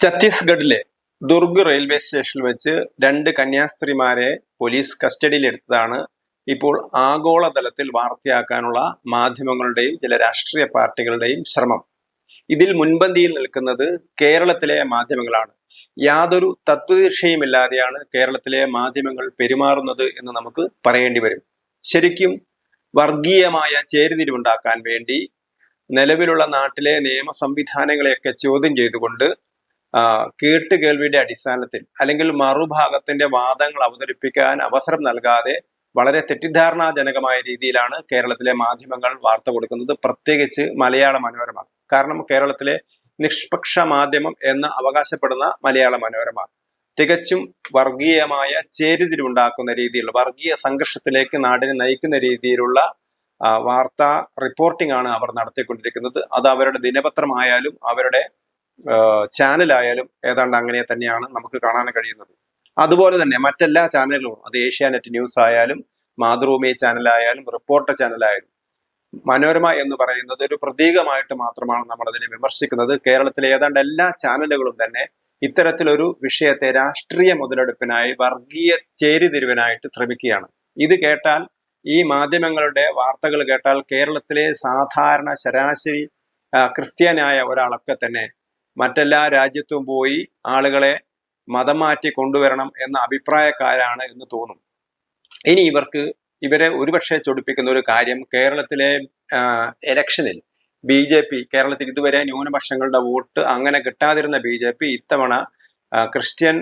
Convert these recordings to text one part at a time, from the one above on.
ഛത്തീസ്ഗഡിലെ ദുർഗ് റെയിൽവേ സ്റ്റേഷനിൽ വെച്ച് രണ്ട് കന്യാസ്ത്രീമാരെ പോലീസ് കസ്റ്റഡിയിലെടുത്തതാണ് ഇപ്പോൾ ആഗോളതലത്തിൽ വാർത്തയാക്കാനുള്ള മാധ്യമങ്ങളുടെയും ചില രാഷ്ട്രീയ പാർട്ടികളുടെയും ശ്രമം. ഇതിൽ മുൻപന്തിയിൽ നിൽക്കുന്നത് കേരളത്തിലെ മാധ്യമങ്ങളാണ്. യാതൊരു തത്വദീക്ഷയുമില്ലാതെയാണ് കേരളത്തിലെ മാധ്യമങ്ങൾ പെരുമാറുന്നത് എന്ന് നമുക്ക് പറയേണ്ടി വരും. ശരിക്കും വർഗീയമായ ചേരിതിരിവുണ്ടാക്കാൻ വേണ്ടി നിലവിലുള്ള നാട്ടിലെ നിയമ സംവിധാനങ്ങളെയൊക്കെ ചോദ്യം ചെയ്തുകൊണ്ട് ആ, കേട്ടുകേൾവിയുടെ അടിസ്ഥാനത്തിൽ അല്ലെങ്കിൽ മറുഭാഗത്തിന്റെ വാദങ്ങൾ അവതരിപ്പിക്കാൻ അവസരം നൽകാതെ വളരെ തെറ്റിദ്ധാരണാജനകമായ രീതിയിലാണ് കേരളത്തിലെ മാധ്യമങ്ങൾ വാർത്ത കൊടുക്കുന്നത്. പ്രത്യേകിച്ച് മലയാള മനോരമ. കാരണം കേരളത്തിലെ നിഷ്പക്ഷ മാധ്യമം എന്ന് അവകാശപ്പെടുന്ന മലയാള മനോരമ. തികച്ചും വർഗീയമായ ചേരിതിരിവുണ്ടാക്കുന്ന രീതിയിലുള്ള വർഗീയ സംഘർഷത്തിലേക്ക് നാടിനെ നയിക്കുന്ന രീതിയിലുള്ള വാർത്താ റിപ്പോർട്ടിംഗ് ആണ് അവർ നടത്തിക്കൊണ്ടിരിക്കുന്നത്. അത് അവരുടെ ദിനപത്രമായാലും അവരുടെ ചാനലായാലും ഏതാണ്ട് അങ്ങനെ തന്നെയാണ് നമുക്ക് കാണാൻ കഴിയുന്നത്. അതുപോലെ തന്നെ മറ്റെല്ലാ ചാനലുകളും അത് ഏഷ്യാനെറ്റ് ന്യൂസ് ആയാലും മാതൃഭൂമി ചാനലായാലും റിപ്പോർട്ടർ ചാനലായാലും മനോരമ എന്ന് പറയുന്നത് ഒരു പ്രതീകമായിട്ട് മാത്രമാണ് നമ്മൾ അതിനെ വിമർശിക്കുന്നത്. കേരളത്തിലെ ഏതാണ്ട് എല്ലാ ചാനലുകളും തന്നെ ഇത്തരത്തിലൊരു വിഷയത്തെ രാഷ്ട്രീയ മുതലെടുപ്പിനായി വർഗീയ ചേരിതിരിവിനായിട്ട് ശ്രമിക്കുകയാണ്. ഇത് കേട്ടാൽ ഈ മാധ്യമങ്ങളുടെ വാർത്തകൾ കേട്ടാൽ കേരളത്തിലെ സാധാരണ ശരാശരി ക്രിസ്ത്യനായ ഒരാളൊക്കെ തന്നെ മറ്റെല്ലാ രാജ്യത്തും പോയി ആളുകളെ മതം മാറ്റി കൊണ്ടുവരണം എന്ന അഭിപ്രായക്കാരാണ് എന്ന് തോന്നും ഇനി ഇവർക്ക് ഇവരെ ഒരുപക്ഷെ ചൊടിപ്പിക്കുന്ന ഒരു കാര്യം കേരളത്തിലെ എലക്ഷനിൽ ബി ജെ പി കേരളത്തിൽ ഇതുവരെ ന്യൂനപക്ഷങ്ങളുടെ വോട്ട് അങ്ങനെ കിട്ടാതിരുന്ന ബി ജെ പി ഇത്തവണ ക്രിസ്ത്യൻ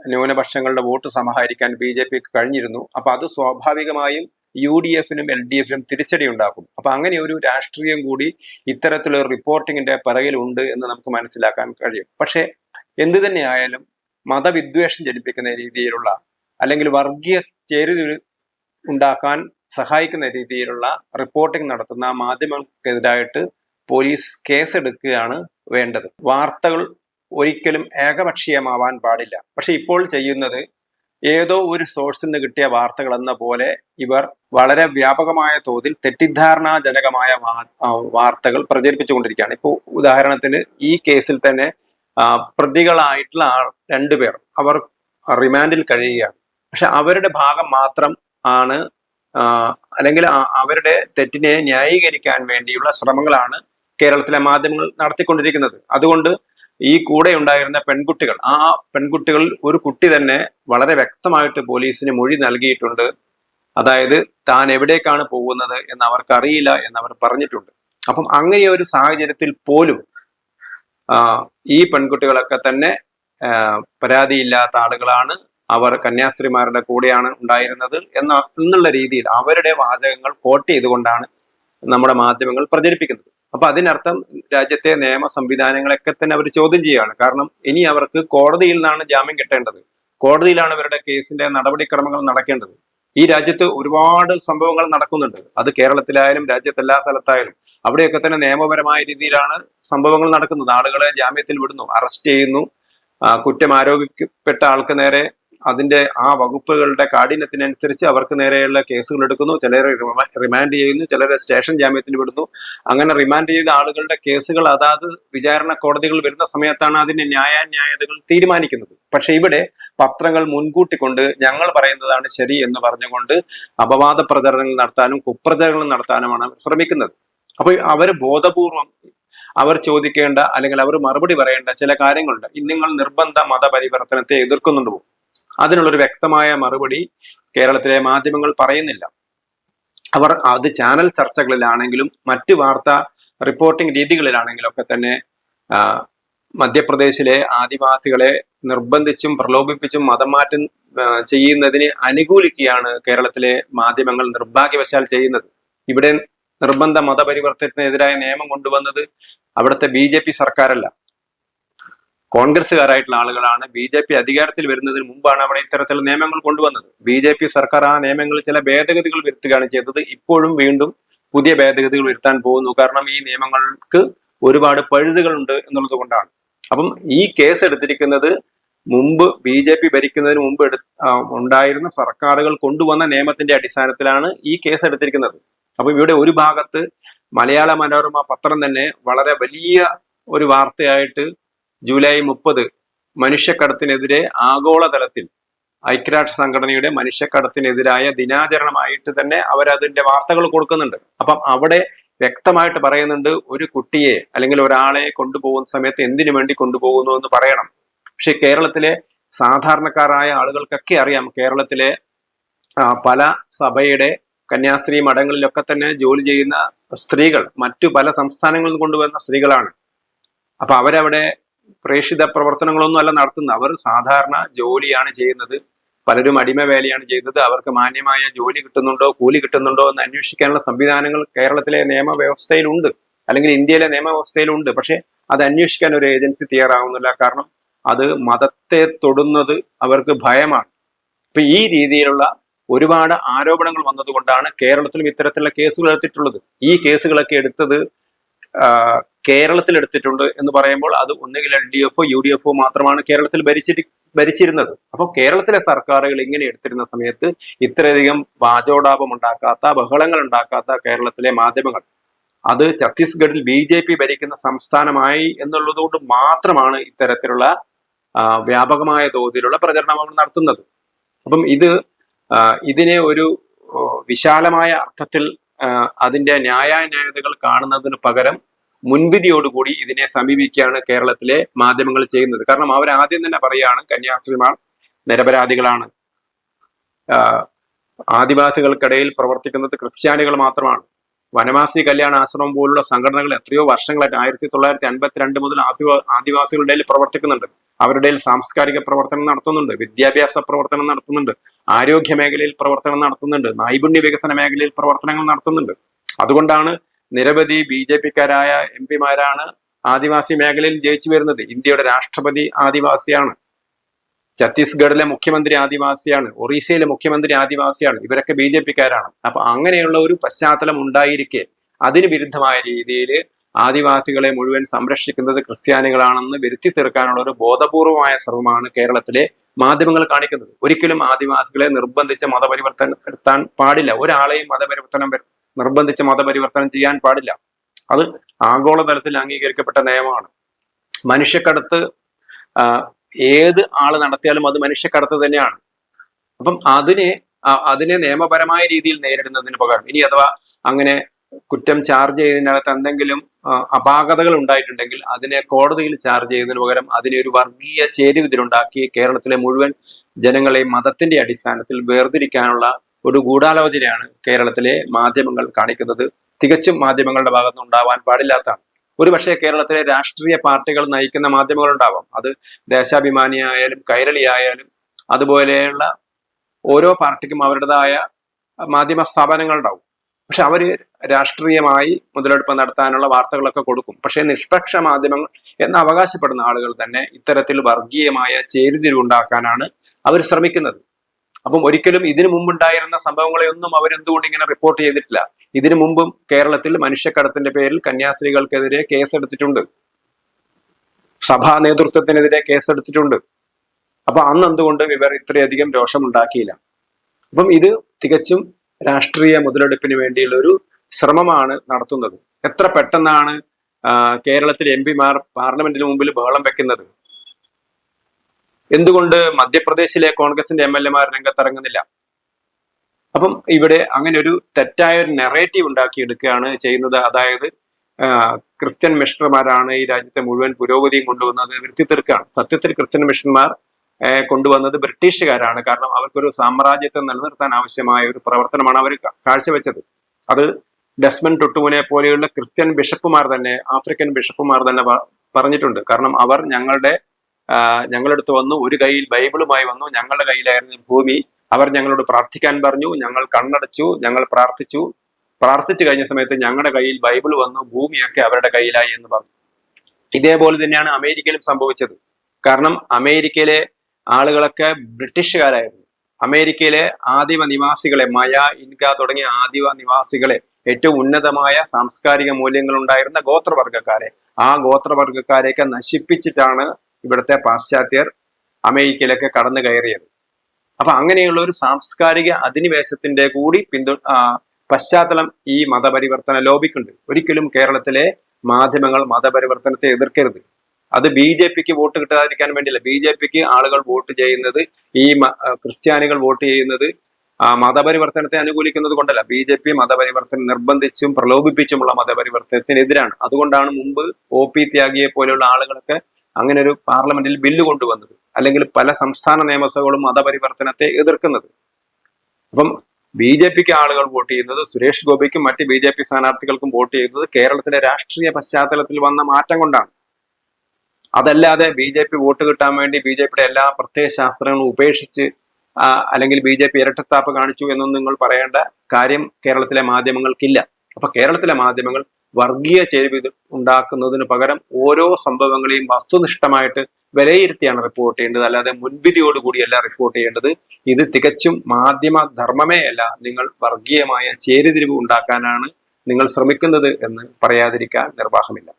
ന്യൂനപക്ഷങ്ങളുടെ വോട്ട് സമാഹരിക്കാൻ ബി ജെ പിക്ക് കഴിഞ്ഞിരുന്നു. അപ്പൊ അത് സ്വാഭാവികമായും യു ഡി എഫിനും എൽ ഡി എഫിനും തിരിച്ചടി ഉണ്ടാക്കും. അപ്പൊ അങ്ങനെ ഒരു രാഷ്ട്രീയം കൂടി ഇത്തരത്തിലൊരു റിപ്പോർട്ടിങ്ങിന്റെ പിറകിൽ ഉണ്ട് എന്ന് നമുക്ക് മനസ്സിലാക്കാൻ കഴിയും. പക്ഷേ എന്തു തന്നെയായാലും മതവിദ്വേഷം ജനിപ്പിക്കുന്ന രീതിയിലുള്ള അല്ലെങ്കിൽ വർഗീയ ചേരുതിരി ഉണ്ടാക്കാൻ സഹായിക്കുന്ന രീതിയിലുള്ള റിപ്പോർട്ടിംഗ് നടത്തുന്ന മാധ്യമങ്ങൾക്കെതിരായിട്ട് പോലീസ് കേസെടുക്കുകയാണ് വേണ്ടത്. വാർത്തകൾ ഒരിക്കലും ഏകപക്ഷീയമാവാൻ പാടില്ല. പക്ഷെ ഇപ്പോൾ ചെയ്യുന്നത് ഏതോ ഒരു സോഴ്സിൽ നിന്ന് കിട്ടിയ വാർത്തകൾ എന്ന പോലെ ഇവർ വളരെ വ്യാപകമായ തോതിൽ തെറ്റിദ്ധാരണാജനകമായ വാർത്തകൾ പ്രചരിപ്പിച്ചുകൊണ്ടിരിക്കുകയാണ്. ഇപ്പോൾ ഉദാഹരണത്തിന് ഈ കേസിൽ തന്നെ പ്രതികളായിട്ടുള്ള രണ്ടുപേർ അവർ റിമാൻഡിൽ കഴിയുകയാണ്. പക്ഷെ അവരുടെ ഭാഗം മാത്രം ആണ് അല്ലെങ്കിൽ അവരുടെ തെറ്റിനെ ന്യായീകരിക്കാൻ വേണ്ടിയുള്ള ശ്രമങ്ങളാണ് കേരളത്തിലെ മാധ്യമങ്ങൾ നടത്തിക്കൊണ്ടിരിക്കുന്നത്. അതുകൊണ്ട് ഈ കൂടെ ഉണ്ടായിരുന്ന പെൺകുട്ടികൾ ആ പെൺകുട്ടികളിൽ ഒരു കുട്ടി തന്നെ വളരെ വ്യക്തമായിട്ട് പോലീസിന് മൊഴി നൽകിയിട്ടുണ്ട്. അതായത് താൻ എവിടേക്കാണ് പോകുന്നത് എന്ന് അവർക്ക് അറിയില്ല എന്ന് അവർ പറഞ്ഞിട്ടുണ്ട്. അപ്പം അങ്ങനെ ഒരു സാഹചര്യത്തിൽ പോലും ഈ പെൺകുട്ടികളൊക്കെ തന്നെ പരാതിയില്ലാത്ത ആളുകളാണ്. അവർ കന്യാസ്ത്രീമാരുടെ കൂടെയാണ് ഉണ്ടായിരുന്നത് എന്ന എന്നുള്ള രീതിയിൽ അവരുടെ വാചകങ്ങൾ കോട്ട് ചെയ്തുകൊണ്ടാണ് നമ്മുടെ മാധ്യമങ്ങൾ പ്രചരിപ്പിക്കുന്നത്. അപ്പൊ അതിനർത്ഥം രാജ്യത്തെ നിയമ സംവിധാനങ്ങളൊക്കെ തന്നെ അവർ ചോദ്യം ചെയ്യുകയാണ്. കാരണം ഇനി അവർക്ക് കോടതിയിൽ നിന്നാണ് ജാമ്യം കിട്ടേണ്ടത്. കോടതിയിലാണ് അവരുടെ കേസിന്റെ നടപടിക്രമങ്ങൾ നടക്കേണ്ടത്. ഈ രാജ്യത്ത് ഒരുപാട് സംഭവങ്ങൾ നടക്കുന്നുണ്ട്. അത് കേരളത്തിലായാലും രാജ്യത്ത് എല്ലാ സ്ഥലത്തായാലും. അവിടെയൊക്കെ തന്നെ നിയമപരമായ രീതിയിലാണ് സംഭവങ്ങൾ നടക്കുന്നത്. ആളുകളെ ജാമ്യത്തിൽ വിടുന്നു അറസ്റ്റ് ചെയ്യുന്നു. കുറ്റം ആരോപിക്കപ്പെട്ട ആൾക്ക് നേരെ അതിന്റെ ആ വകുപ്പുകളുടെ കാഠിന്യത്തിനനുസരിച്ച് അവർക്ക് നേരെയുള്ള കേസുകൾ എടുക്കുന്നു. ചിലരെ റിമാ- റിമാൻഡ് ചെയ്യുന്നു. ചിലരെ സ്റ്റേഷൻ ജാമ്യത്തിൽ വിടുന്നു. അങ്ങനെ റിമാൻഡ് ചെയ്ത ആളുകളുടെ കേസുകൾ അതാത് വിചാരണ കോടതികൾ വരുന്ന സമയത്താണ് അതിന്റെ ന്യായാന്യായതകൾ തീരുമാനിക്കുന്നത്. പക്ഷെ ഇവിടെ പത്രങ്ങൾ മുൻകൂട്ടി കൊണ്ട് ഞങ്ങൾ പറയുന്നതാണ് ശരി എന്ന് പറഞ്ഞുകൊണ്ട് അപവാദ പ്രചരണങ്ങൾ നടത്താനും കുപ്രചരണങ്ങൾ നടത്താനുമാണ് ശ്രമിക്കുന്നത്. അപ്പൊ അവർ ബോധപൂർവം അവർ ചോദിക്കേണ്ട അല്ലെങ്കിൽ അവർ മറുപടി പറയേണ്ട ചില കാര്യങ്ങളുണ്ട്. നിങ്ങൾ നിർബന്ധ മതപരിവർത്തനത്തെ എതിർക്കുന്നുണ്ടോ അതിനുള്ളൊരു വ്യക്തമായ മറുപടി കേരളത്തിലെ മാധ്യമങ്ങൾ പറയുന്നില്ല. അവർ അത് ചാനൽ ചർച്ചകളിലാണെങ്കിലും മറ്റ് വാർത്ത റിപ്പോർട്ടിംഗ് രീതികളിലാണെങ്കിലും ഒക്കെ തന്നെ മധ്യപ്രദേശിലെ ആദിവാസികളെ നിർബന്ധിച്ചും പ്രലോഭിപ്പിച്ചും മതം മാറ്റം ചെയ്യുന്നതിന് അനുകൂലിക്കുകയാണ് കേരളത്തിലെ മാധ്യമങ്ങൾ നിർഭാഗ്യവശാൽ ചെയ്യുന്നത്. ഇവിടെ നിർബന്ധ മതപരിവർത്തനത്തിനെതിരായ നിയമം കൊണ്ടുവന്നത് അവിടുത്തെ ബി സർക്കാരല്ല. കോൺഗ്രസ്സുകാരായിട്ടുള്ള ആളുകളാണ് ബി ജെ പി അധികാരത്തിൽ വരുന്നതിന് മുമ്പാണ് അവിടെ ഇത്തരത്തിലുള്ള നിയമങ്ങൾ കൊണ്ടുവന്നത്. ബി ജെ പി സർക്കാർ ആ നിയമങ്ങളിൽ ചില ഭേദഗതികൾ വരുത്തുകയാണ് ചെയ്തത്. ഇപ്പോഴും വീണ്ടും പുതിയ ഭേദഗതികൾ വരുത്താൻ പോകുന്നു. കാരണം ഈ നിയമങ്ങൾക്ക് ഒരുപാട് പഴുതുകളുണ്ട് എന്നുള്ളത് കൊണ്ടാണ്. അപ്പം ഈ കേസ് എടുത്തിരിക്കുന്നത് മുമ്പ് ബി ജെ പി ഭരിക്കുന്നതിന് മുമ്പ് എടു ഉണ്ടായിരുന്ന സർക്കാരുകൾ കൊണ്ടുവന്ന നിയമത്തിന്റെ അടിസ്ഥാനത്തിലാണ് ഈ കേസ് എടുത്തിരിക്കുന്നത്. അപ്പം ഇവിടെ ഒരു ഭാഗത്ത് മലയാള മനോരമ പത്രം തന്നെ വളരെ വലിയ ഒരു വാർത്തയായിട്ട് ജൂലൈ മുപ്പത് മനുഷ്യക്കടത്തിനെതിരെ ആഗോളതലത്തിൽ ഐക്യരാഷ്ട്ര സംഘടനയുടെ മനുഷ്യക്കടത്തിനെതിരായ ദിനാചരണമായിട്ട് തന്നെ അവരതിന്റെ വാർത്തകൾ കൊടുക്കുന്നുണ്ട്. അപ്പം അവിടെ വ്യക്തമായിട്ട് പറയുന്നുണ്ട് ഒരു കുട്ടിയെ അല്ലെങ്കിൽ ഒരാളെ കൊണ്ടുപോകുന്ന സമയത്ത് എന്തിനു വേണ്ടി കൊണ്ടുപോകുന്നു എന്ന് പറയണം. പക്ഷെ കേരളത്തിലെ സാധാരണക്കാരായ ആളുകൾക്കൊക്കെ അറിയാം കേരളത്തിലെ പല സഭയുടെ കന്യാസ്ത്രീ മഠങ്ങളിലൊക്കെ തന്നെ ജോലി ചെയ്യുന്ന സ്ത്രീകൾ മറ്റു പല സംസ്ഥാനങ്ങളിൽ നിന്ന് കൊണ്ടുവരുന്ന സ്ത്രീകളാണ്. അപ്പൊ അവരവിടെ പ്രേക്ഷിത പ്രവർത്തനങ്ങളൊന്നും അല്ല നടത്തുന്നത്. അവർ സാധാരണ ജോലിയാണ് ചെയ്യുന്നത്. പലരും അടിമ വേലയാണ് ചെയ്യുന്നത്. അവർക്ക് മാന്യമായ ജോലി കിട്ടുന്നുണ്ടോ കൂലി കിട്ടുന്നുണ്ടോ എന്ന് അന്വേഷിക്കാനുള്ള സംവിധാനങ്ങൾ കേരളത്തിലെ നിയമവ്യവസ്ഥയിലുണ്ട്. അല്ലെങ്കിൽ ഇന്ത്യയിലെ നിയമവ്യവസ്ഥയിലുണ്ട്. പക്ഷെ അത് അന്വേഷിക്കാൻ ഒരു ഏജൻസി തയ്യാറാവുന്നില്ല. കാരണം അത് മതത്തെ തൊടുന്നത് അവർക്ക് ഭയമാണ്. ഇപ്പൊ ഈ രീതിയിലുള്ള ഒരുപാട് ആരോപണങ്ങൾ വന്നതുകൊണ്ടാണ് കേരളത്തിലും ഇത്തരത്തിലുള്ള കേസുകൾ എടുത്തിട്ടുള്ളത്. ഈ കേസുകളൊക്കെ എടുത്തത് കേരളത്തിൽ എടുത്തിട്ടുണ്ട് എന്ന് പറയുമ്പോൾ അത് ഒന്നുകിൽ എൽ ഡി എഫോ യു ഡി എഫോ മാത്രമാണ് കേരളത്തിൽ ഭരിച്ചിരി ഭരിച്ചിരുന്നത്. അപ്പോൾ കേരളത്തിലെ സർക്കാരുകൾ ഇങ്ങനെ എടുത്തിരുന്ന സമയത്ത് ഇത്രയധികം വാചോടാപം ഉണ്ടാക്കാത്ത ബഹളങ്ങൾ ഉണ്ടാക്കാത്ത കേരളത്തിലെ മാധ്യമങ്ങൾ. അത് ഛത്തീസ്ഗഡിൽ ബി ജെ പി ഭരിക്കുന്ന സംസ്ഥാനമായി എന്നുള്ളതുകൊണ്ട് മാത്രമാണ് ഇത്തരത്തിലുള്ള വ്യാപകമായ തോതിലുള്ള പ്രചരണങ്ങൾ നടത്തുന്നത്. അപ്പം ഇത് ഇതിനെ ഒരു വിശാലമായ അർത്ഥത്തിൽ അതിന്റെ ന്യായാന്യായതകൾ കാണുന്നതിന് പകരം മുൻവിധിയോടുകൂടി ഇതിനെ സമീപിക്കുകയാണ് കേരളത്തിലെ മാധ്യമങ്ങൾ ചെയ്യുന്നത്. കാരണം അവർ ആദ്യം തന്നെ പറയുകയാണ് കന്യാസ്ത്രീമാർ നിരപരാധികളാണ്. ആദിവാസികൾക്കിടയിൽ പ്രവർത്തിക്കുന്നത് ക്രിസ്ത്യാനികൾ മാത്രമാണ്. വനവാസി കല്യാണ ആശ്രമം പോലുള്ള സംഘടനകൾ എത്രയോ വർഷങ്ങളായിട്ട് ആയിരത്തി തൊള്ളായിരത്തി അൻപത്തിരണ്ട് മുതൽ ആദിവാ- ആദിവാസികളുടെ പ്രവർത്തിക്കുന്നുണ്ട്. അവരുടെ സാംസ്കാരിക പ്രവർത്തനം നടത്തുന്നുണ്ട് വിദ്യാഭ്യാസ പ്രവർത്തനം നടത്തുന്നുണ്ട് ആരോഗ്യ മേഖലയിൽ പ്രവർത്തനം നടത്തുന്നുണ്ട് നൈപുണ്യ വികസന മേഖലയിൽ പ്രവർത്തനങ്ങൾ നടത്തുന്നുണ്ട്. അതുകൊണ്ടാണ് നിരവധി ബി ജെ പിക്കാരായ എം പിമാരാണ് ആദിവാസി മേഖലയിൽ ജയിച്ചു വരുന്നത്. ഇന്ത്യയുടെ രാഷ്ട്രപതി ആദിവാസിയാണ്. ഛത്തീസ്ഗഡിലെ മുഖ്യമന്ത്രി ആദിവാസിയാണ്. ഒറീസയിലെ മുഖ്യമന്ത്രി ആദിവാസിയാണ്. ഇവരൊക്കെ ബി ജെ പിക്കാരാണ്. അപ്പൊ അങ്ങനെയുള്ള ഒരു പശ്ചാത്തലം ഉണ്ടായിരിക്കെ അതിന് വിരുദ്ധമായ രീതിയിൽ ആദിവാസികളെ മുഴുവൻ സംരക്ഷിക്കുന്നത് ക്രിസ്ത്യാനികളാണെന്ന് വരുത്തി തീർക്കാനുള്ള ഒരു ബോധപൂർവമായ ശ്രമമാണ് കേരളത്തിലെ മാധ്യമങ്ങൾ കാണിക്കുന്നത്. ഒരിക്കലും ആദിവാസികളെ നിർബന്ധിച്ച മതപരിവർത്തനം വരുത്താൻ പാടില്ല. ഒരാളെയും മതപരിവർത്തനം നിർബന്ധിച്ച മതപരിവർത്തനം ചെയ്യാൻ പാടില്ല. അത് ആഗോളതലത്തിൽ അംഗീകരിക്കപ്പെട്ട നിയമമാണ്. മനുഷ്യക്കടത്ത് ഏത് ആൾ നടത്തിയാലും അത് മനുഷ്യക്കടത്ത് തന്നെയാണ്. അപ്പം അതിനെ അതിനെ നിയമപരമായ രീതിയിൽ നേരിടുന്നതിന് പകരം ഇനി അഥവാ അങ്ങനെ കുറ്റം ചാർജ് ചെയ്യുന്നതിനകത്ത് എന്തെങ്കിലും അപാകതകൾ ഉണ്ടായിട്ടുണ്ടെങ്കിൽ അതിനെ കോടതിയിൽ ചാർജ് ചെയ്യുന്നതിന് പകരം അതിനെ ഒരു വർഗീയ ചേരുവിതിലുണ്ടാക്കി കേരളത്തിലെ മുഴുവൻ ജനങ്ങളെ മതത്തിന്റെ അടിസ്ഥാനത്തിൽ വേർതിരിക്കാനുള്ള ഒരു ഗൂഢാലോചനയാണ് കേരളത്തിലെ മാധ്യമങ്ങൾ കാണിക്കുന്നത്. തികച്ചും മാധ്യമങ്ങളുടെ ഭാഗത്ത് ഉണ്ടാവാൻ പാടില്ലാത്തതാണ് ഒരുപക്ഷെ കേരളത്തിലെ രാഷ്ട്രീയ പാർട്ടികൾ നയിക്കുന്ന മാധ്യമങ്ങൾ ഉണ്ടാവാം അത് ദേശാഭിമാനി ആയാലും കൈരളി ആയാലും അതുപോലെയുള്ള ഓരോ പാർട്ടിക്കും അവരുടേതായ മാധ്യമ സ്ഥാപനങ്ങൾ ഉണ്ടാവും പക്ഷെ അവർ രാഷ്ട്രീയമായി മുതലെടുപ്പ് നടത്താനുള്ള വാർത്തകളൊക്കെ കൊടുക്കും. പക്ഷേ നിഷ്പക്ഷ മാധ്യമങ്ങൾ എന്ന് അവകാശപ്പെടുന്ന ആളുകൾ തന്നെ ഇത്തരത്തിൽ വർഗീയമായ ചേരുതിരിവുണ്ടാക്കാനാണ് അവർ ശ്രമിക്കുന്നത്. അപ്പം ഒരിക്കലും ഇതിനു മുമ്പുണ്ടായിരുന്ന സംഭവങ്ങളെ ഒന്നും അവരെന്തുകൊണ്ട് ഇങ്ങനെ റിപ്പോർട്ട് ചെയ്തിട്ടില്ല? ഇതിനു മുമ്പും കേരളത്തിൽ മനുഷ്യക്കടത്തിന്റെ പേരിൽ കന്യാസ്ത്രീകൾക്കെതിരെ കേസെടുത്തിട്ടുണ്ട്. സഭാ നേതൃത്വത്തിനെതിരെ കേസെടുത്തിട്ടുണ്ട്. അപ്പൊ അന്ന് എന്തുകൊണ്ട് ഇവർ ഇത്രയധികം രോഷമുണ്ടാക്കിയില്ല? അപ്പം ഇത് തികച്ചും രാഷ്ട്രീയ മുതലെടുപ്പിന് വേണ്ടിയുള്ള ഒരു ശ്രമമാണ് നടത്തുന്നത്. എത്ര പെട്ടെന്നാണ് കേരളത്തിലെ എം പിമാർ പാർലമെന്റിന് മുമ്പിൽ ബഹളം വെക്കുന്നത്? എന്തുകൊണ്ട് മധ്യപ്രദേശിലെ കോൺഗ്രസിന്റെ എം എൽ എമാർ രംഗത്തിറങ്ങുന്നില്ല? അപ്പം ഇവിടെ അങ്ങനെ ഒരു തെറ്റായ ഒരു നെറേറ്റീവ് ഉണ്ടാക്കിയെടുക്കുകയാണ് ചെയ്യുന്നത്. അതായത് ക്രിസ്ത്യൻ മിഷണർമാരാണ് ഈ രാജ്യത്തെ മുഴുവൻ പുരോഗതിയും കൊണ്ടുവന്നത്. വരുത്തി തീർക്കുകയാണ് സത്യത്തിൽ ക്രിസ്ത്യൻ മിഷണർമാർ കൊണ്ടുവന്നത് ബ്രിട്ടീഷുകാരാണ്. കാരണം അവർക്കൊരു സാമ്രാജ്യത്തെ നിലനിർത്താൻ ആവശ്യമായ ഒരു പ്രവർത്തനമാണ് അവർ കാഴ്ചവെച്ചത്. അത് ഡെസ്മൻ ടൊട്ടുവിനെ പോലെയുള്ള ക്രിസ്ത്യൻ ബിഷപ്പുമാർ തന്നെ ആഫ്രിക്കൻ ബിഷപ്പുമാർ തന്നെ പറഞ്ഞിട്ടുണ്ട്. കാരണം അവർ ഞങ്ങളുടെ ഞങ്ങളുടെ അടുത്ത് വന്നു ഒരു കയ്യിൽ ബൈബിളുമായി വന്നു ഞങ്ങളുടെ കയ്യിലായിരുന്നു ഭൂമി. അവർ ഞങ്ങളോട് പ്രാർത്ഥിക്കാൻ പറഞ്ഞു ഞങ്ങൾ കണ്ണടച്ചു ഞങ്ങൾ പ്രാർത്ഥിച്ചു. പ്രാർത്ഥിച്ചു കഴിഞ്ഞ സമയത്ത് ഞങ്ങളുടെ കയ്യിൽ ബൈബിൾ വന്നു ഭൂമിയൊക്കെ അവരുടെ കയ്യിലായി എന്ന് പറഞ്ഞു. ഇതേപോലെ തന്നെയാണ് അമേരിക്കയിലും സംഭവിച്ചത്. കാരണം അമേരിക്കയിലെ ആളുകളൊക്കെ ബ്രിട്ടീഷുകാരായിരുന്നു. അമേരിക്കയിലെ ആദിമ നിവാസികളെ മയ ഇൻക തുടങ്ങിയ ആദിമ നിവാസികളെ ഏറ്റവും ഉന്നതമായ സാംസ്കാരിക മൂല്യങ്ങൾ ഉണ്ടായിരുന്ന ഗോത്രവർഗക്കാരെ ആ ഗോത്രവർഗക്കാരെയൊക്കെ നശിപ്പിച്ചിട്ടാണ് ഇവിടുത്തെ പാശ്ചാത്യർ അമേരിക്കയിലൊക്കെ കടന്നു കയറിയത്. അപ്പൊ അങ്ങനെയുള്ള ഒരു സാംസ്കാരിക അധിനിവേശത്തിന്റെ കൂടി പിന്തു പശ്ചാത്തലം ഈ മതപരിവർത്തന ലോബിക്കുണ്ട്. ഒരിക്കലും കേരളത്തിലെ മാധ്യമങ്ങൾ മതപരിവർത്തനത്തെ എതിർക്കരുത്. അത് ബി ജെ പിക്ക് വോട്ട് കിട്ടാതിരിക്കാൻ വേണ്ടിയില്ല. ബി ജെ പിക്ക് ആളുകൾ വോട്ട് ചെയ്യുന്നത് ഈ ക്രിസ്ത്യാനികൾ വോട്ട് ചെയ്യുന്നത് മതപരിവർത്തനത്തെ അനുകൂലിക്കുന്നത് കൊണ്ടല്ല. ബി ജെ പി മതപരിവർത്തനം നിർബന്ധിച്ചും പ്രലോഭിപ്പിച്ചുമുള്ള മതപരിവർത്തനത്തിനെതിരാണ്. അതുകൊണ്ടാണ് മുമ്പ് ഒ പി ത്യാഗിയെ പോലെയുള്ള ആളുകളൊക്കെ അങ്ങനെ ഒരു പാർലമെന്റിൽ ബില്ല് കൊണ്ടുവന്നത്. അല്ലെങ്കിൽ പല സംസ്ഥാന നിയമസഭകളും മതപരിവർത്തനത്തെ എതിർക്കുന്നത്. അപ്പം ബി ജെ പിക്ക് ആളുകൾ വോട്ട് ചെയ്യുന്നത് സുരേഷ് ഗോപിക്കും മറ്റ് ബി ജെ പി സ്ഥാനാർത്ഥികൾക്കും വോട്ട് ചെയ്യുന്നത് കേരളത്തിലെ രാഷ്ട്രീയ പശ്ചാത്തലത്തിൽ വന്ന മാറ്റം കൊണ്ടാണ്. അതല്ലാതെ ബി ജെ പി വോട്ട് കിട്ടാൻ വേണ്ടി ബി ജെ പിയുടെ എല്ലാ പ്രത്യയ ശാസ്ത്രങ്ങളും ഉപേക്ഷിച്ച് അല്ലെങ്കിൽ ബി ജെ പി ഇരട്ടത്താപ്പ് കാണിച്ചു എന്നൊന്നും നിങ്ങൾ പറയേണ്ട കാര്യം കേരളത്തിലെ മാധ്യമങ്ങൾക്കില്ല. അപ്പൊ കേരളത്തിലെ മാധ്യമങ്ങൾ വർഗീയ ചേരുവ ഉണ്ടാക്കുന്നതിന് പകരം ഓരോ സംഭവങ്ങളെയും വസ്തുനിഷ്ഠമായിട്ട് വിലയിരുത്തിയാണ് റിപ്പോർട്ട് ചെയ്യേണ്ടത്. അല്ലാതെ മുൻവിധിയോടുകൂടിയല്ല റിപ്പോർട്ട് ചെയ്യേണ്ടത്. ഇത് തികച്ചും മാധ്യമ ധർമ്മമേ അല്ല. നിങ്ങൾ വർഗീയമായ ചേരുതിരിവ് ഉണ്ടാക്കാനാണ് നിങ്ങൾ ശ്രമിക്കുന്നത് എന്ന് പറയാതിരിക്കാൻ നിർവാഹമില്ല.